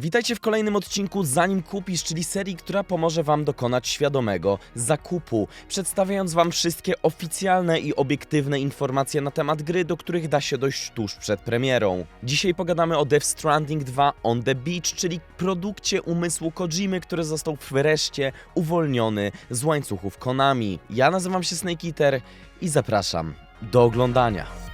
Witajcie w kolejnym odcinku Zanim kupisz, czyli serii, która pomoże Wam dokonać świadomego zakupu, przedstawiając Wam wszystkie oficjalne i obiektywne informacje na temat gry, do których da się dojść tuż przed premierą. Dzisiaj pogadamy o Death Stranding 2 On the Beach, czyli produkcie umysłu Kojimy, który został wreszcie uwolniony z łańcuchów Konami. Ja nazywam się Snake Eater i zapraszam do oglądania.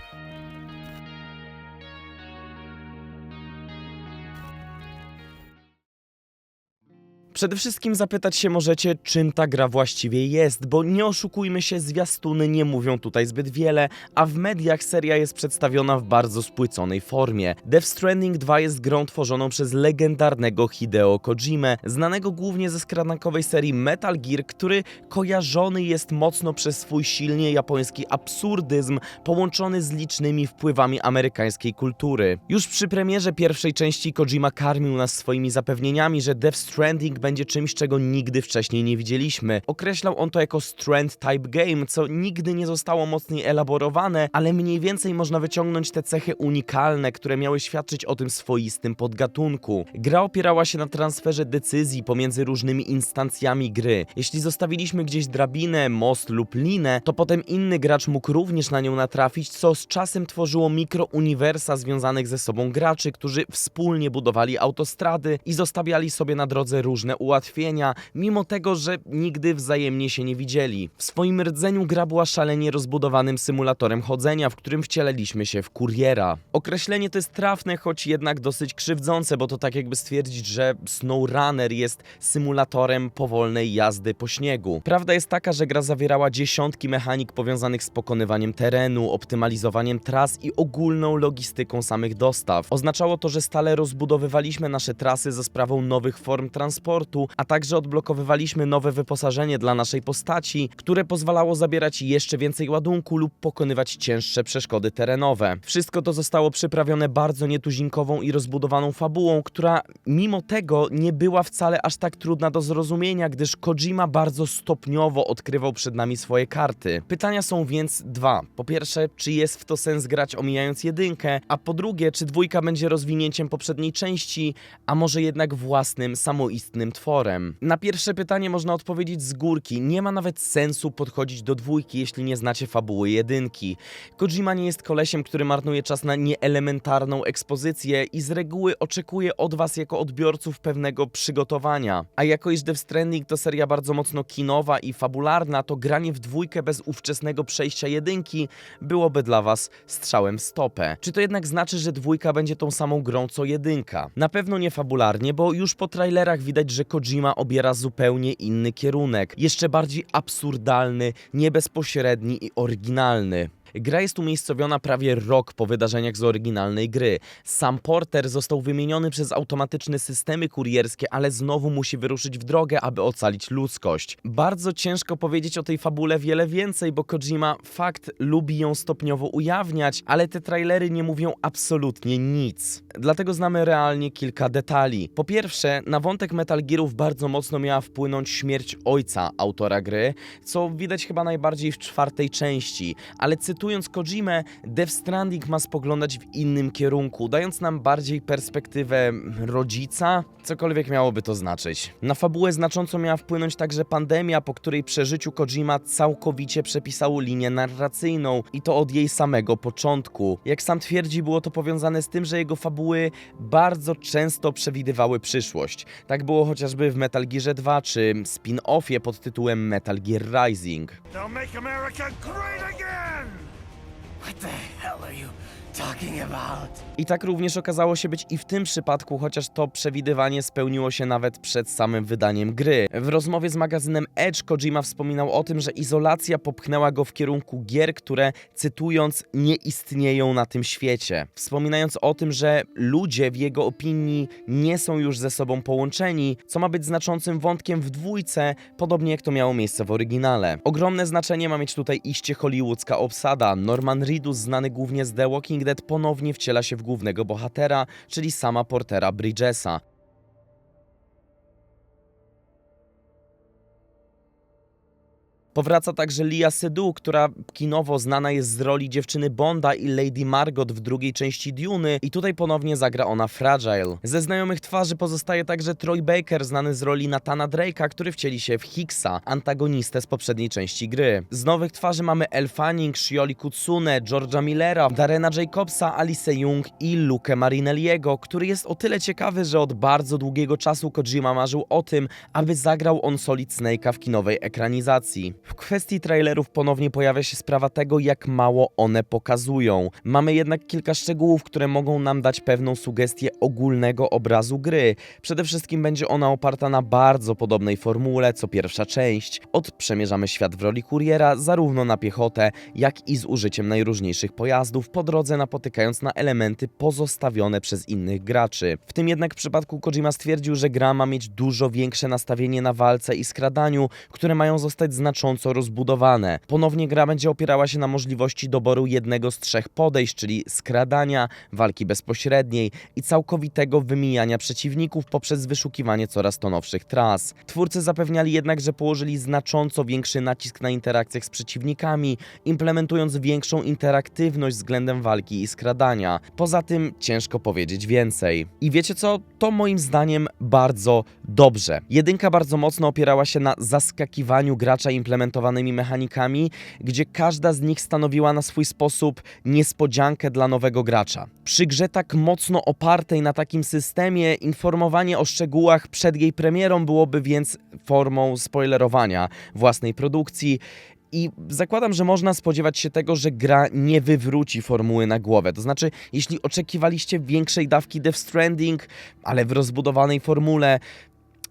Przede wszystkim zapytać się możecie, czym ta gra właściwie jest, bo nie oszukujmy się, zwiastuny nie mówią tutaj zbyt wiele, a w mediach seria jest przedstawiona w bardzo spłyconej formie. Death Stranding 2 jest grą tworzoną przez legendarnego Hideo Kojimę, znanego głównie ze skranakowej serii Metal Gear, który kojarzony jest mocno przez swój silnie japoński absurdyzm, połączony z licznymi wpływami amerykańskiej kultury. Już przy premierze pierwszej części Kojima karmił nas swoimi zapewnieniami, że Death Stranding będzie czymś, czego nigdy wcześniej nie widzieliśmy. Określał on to jako Strand Type Game, co nigdy nie zostało mocniej elaborowane, ale mniej więcej można wyciągnąć te cechy unikalne, które miały świadczyć o tym swoistym podgatunku. Gra opierała się na transferze decyzji pomiędzy różnymi instancjami gry. Jeśli zostawiliśmy gdzieś drabinę, most lub linę, to potem inny gracz mógł również na nią natrafić, co z czasem tworzyło mikrouniwersa związanych ze sobą graczy, którzy wspólnie budowali autostrady i zostawiali sobie na drodze różne ułatwienia, mimo tego, że nigdy wzajemnie się nie widzieli. W swoim rdzeniu gra była szalenie rozbudowanym symulatorem chodzenia, w którym wcieleliśmy się w kuriera. Określenie to jest trafne, choć jednak dosyć krzywdzące, bo to tak jakby stwierdzić, że SnowRunner jest symulatorem powolnej jazdy po śniegu. Prawda jest taka, że gra zawierała dziesiątki mechanik powiązanych z pokonywaniem terenu, optymalizowaniem tras i ogólną logistyką samych dostaw. Oznaczało to, że stale rozbudowywaliśmy nasze trasy za sprawą nowych form transportu, a także odblokowywaliśmy nowe wyposażenie dla naszej postaci, które pozwalało zabierać jeszcze więcej ładunku lub pokonywać cięższe przeszkody terenowe. Wszystko to zostało przyprawione bardzo nietuzinkową i rozbudowaną fabułą, która mimo tego nie była wcale aż tak trudna do zrozumienia, gdyż Kojima bardzo stopniowo odkrywał przed nami swoje karty. Pytania są więc dwa. Po pierwsze, czy jest w to sens grać omijając jedynkę, a po drugie, czy dwójka będzie rozwinięciem poprzedniej części, a może jednak własnym, samoistnym tworem? Na pierwsze pytanie można odpowiedzieć z górki. Nie ma nawet sensu podchodzić do dwójki, jeśli nie znacie fabuły jedynki. Kojima nie jest kolesiem, który marnuje czas na nieelementarną ekspozycję i z reguły oczekuje od was jako odbiorców pewnego przygotowania. A jako iż Death Stranding to seria bardzo mocno kinowa i fabularna, to granie w dwójkę bez ówczesnego przejścia jedynki byłoby dla was strzałem w stopę. Czy to jednak znaczy, że dwójka będzie tą samą grą co jedynka? Na pewno nie fabularnie, bo już po trailerach widać, że Kojima obiera zupełnie inny kierunek. Jeszcze bardziej absurdalny, niebezpośredni i oryginalny. Gra jest umiejscowiona prawie rok po wydarzeniach z oryginalnej gry. Sam Porter został wymieniony przez automatyczne systemy kurierskie, ale znowu musi wyruszyć w drogę, aby ocalić ludzkość. Bardzo ciężko powiedzieć o tej fabule wiele więcej, bo Kojima fakt lubi ją stopniowo ujawniać, ale te trailery nie mówią absolutnie nic. Dlatego znamy realnie kilka detali. Po pierwsze, na wątek Metal Gearów bardzo mocno miała wpłynąć śmierć ojca autora gry, co widać chyba najbardziej w czwartej części, ale cytując Kojimę, Death Stranding ma spoglądać w innym kierunku, dając nam bardziej perspektywę rodzica, cokolwiek miałoby to znaczyć. Na fabułę znacząco miała wpłynąć także pandemia, po której przeżyciu Kojima całkowicie przepisał linię narracyjną i to od jej samego początku. Jak sam twierdzi, było to powiązane z tym, że jego fabuły bardzo często przewidywały przyszłość. Tak było chociażby w Metal Gear 2 czy spin-offie pod tytułem Metal Gear Rising. They'll make America great again! What the hell are you? I tak również okazało się być i w tym przypadku, chociaż to przewidywanie spełniło się nawet przed samym wydaniem gry. W rozmowie z magazynem Edge Kojima wspominał o tym, że izolacja popchnęła go w kierunku gier, które, cytując, nie istnieją na tym świecie. Wspominając o tym, że ludzie w jego opinii nie są już ze sobą połączeni, co ma być znaczącym wątkiem w dwójce, podobnie jak to miało miejsce w oryginale. Ogromne znaczenie ma mieć tutaj iście hollywoodzka obsada. Norman Reedus, znany głównie z The Walking Ponownie wciela się w głównego bohatera, czyli sama Portera Bridgesa. Powraca także Lia Seydoux, która kinowo znana jest z roli dziewczyny Bonda i Lady Margot w drugiej części Duny i tutaj ponownie zagra ona Fragile. Ze znajomych twarzy pozostaje także Troy Baker, znany z roli Natana Drake'a, który wcieli się w Hicksa, antagonistę z poprzedniej części gry. Z nowych twarzy mamy Elle Fanning, Shioli Kutsune, George'a Millera, Darena Jacobsa, Alice Young i Luke Marinelliego, który jest o tyle ciekawy, że od bardzo długiego czasu Kojima marzył o tym, aby zagrał on Solid Snake'a w kinowej ekranizacji. W kwestii trailerów ponownie pojawia się sprawa tego, jak mało one pokazują. Mamy jednak kilka szczegółów, które mogą nam dać pewną sugestię ogólnego obrazu gry. Przede wszystkim będzie ona oparta na bardzo podobnej formule co pierwsza część. Odprzemierzamy świat w roli kuriera zarówno na piechotę, jak i z użyciem najróżniejszych pojazdów, po drodze napotykając na elementy pozostawione przez innych graczy. W tym jednak przypadku Kojima stwierdził, że gra ma mieć dużo większe nastawienie na walce i skradaniu, które mają zostać znacząco rozbudowane. Ponownie gra będzie opierała się na możliwości doboru jednego z trzech podejść, czyli skradania, walki bezpośredniej i całkowitego wymijania przeciwników poprzez wyszukiwanie coraz to nowszych tras. Twórcy zapewniali jednak, że położyli znacząco większy nacisk na interakcjach z przeciwnikami, implementując większą interaktywność względem walki i skradania. Poza tym ciężko powiedzieć więcej. I wiecie co? To moim zdaniem bardzo dobrze. Jedynka bardzo mocno opierała się na zaskakiwaniu gracza implementowanymi mechanikami, gdzie każda z nich stanowiła na swój sposób niespodziankę dla nowego gracza. Przy grze tak mocno opartej na takim systemie, informowanie o szczegółach przed jej premierą byłoby więc formą spoilerowania własnej produkcji. I zakładam, że można spodziewać się tego, że gra nie wywróci formuły na głowę. To znaczy, jeśli oczekiwaliście większej dawki Death Stranding, ale w rozbudowanej formule,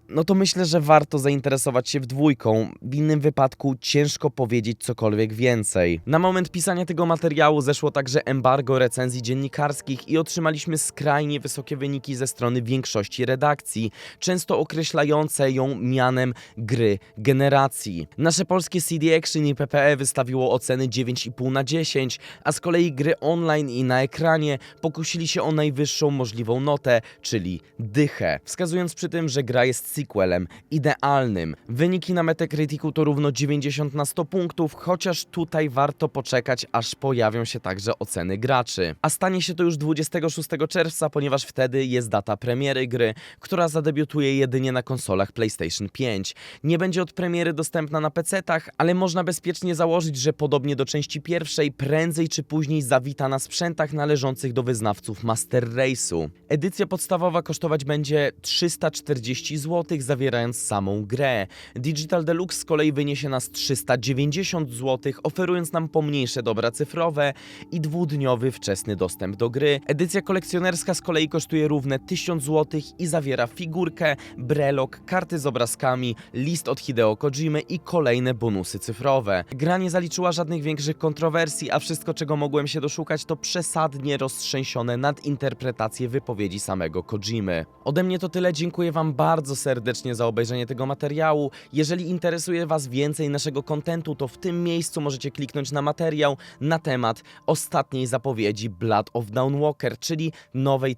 no to myślę, że warto zainteresować się w dwójką. W innym wypadku ciężko powiedzieć cokolwiek więcej. Na moment pisania tego materiału zeszło także embargo recenzji dziennikarskich i otrzymaliśmy skrajnie wysokie wyniki ze strony większości redakcji, często określające ją mianem gry generacji. Nasze polskie CD Action i PPE wystawiło oceny 9,5 na 10, a z kolei gry online i na ekranie pokusili się o najwyższą możliwą notę, czyli dychę, wskazując przy tym, że gra jest sequelem idealnym. Wyniki na Metacriticu to równo 90 na 100 punktów, chociaż tutaj warto poczekać, aż pojawią się także oceny graczy. A stanie się to już 26 czerwca, ponieważ wtedy jest data premiery gry, która zadebiutuje jedynie na konsolach PlayStation 5. Nie będzie od premiery dostępna na PC-tach, ale można bezpiecznie założyć, że podobnie do części pierwszej, prędzej czy później zawita na sprzętach należących do wyznawców Master Race'u. Edycja podstawowa kosztować będzie 340 zł, zawierając samą grę. Digital Deluxe z kolei wyniesie nas 390 zł, oferując nam pomniejsze dobra cyfrowe i dwudniowy wczesny dostęp do gry. Edycja kolekcjonerska z kolei kosztuje równe 1000 zł i zawiera figurkę, brelok, karty z obrazkami, list od Hideo Kojimy i kolejne bonusy cyfrowe. Gra nie zaliczyła żadnych większych kontrowersji, a wszystko czego mogłem się doszukać to przesadnie roztrzęsione nadinterpretacje wypowiedzi samego Kojimy. Ode mnie to tyle, dziękuję wam bardzo serdecznie za obejrzenie tego materiału. Jeżeli interesuje was więcej naszego kontentu, to w tym miejscu możecie kliknąć na materiał na temat ostatniej zapowiedzi Blood of Downwalker, czyli nowej,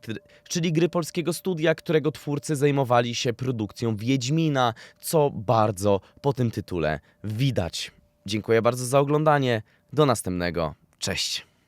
czyli gry polskiego studia, którego twórcy zajmowali się produkcją Wiedźmina, co bardzo po tym tytule widać. Dziękuję bardzo za oglądanie. Do następnego. Cześć.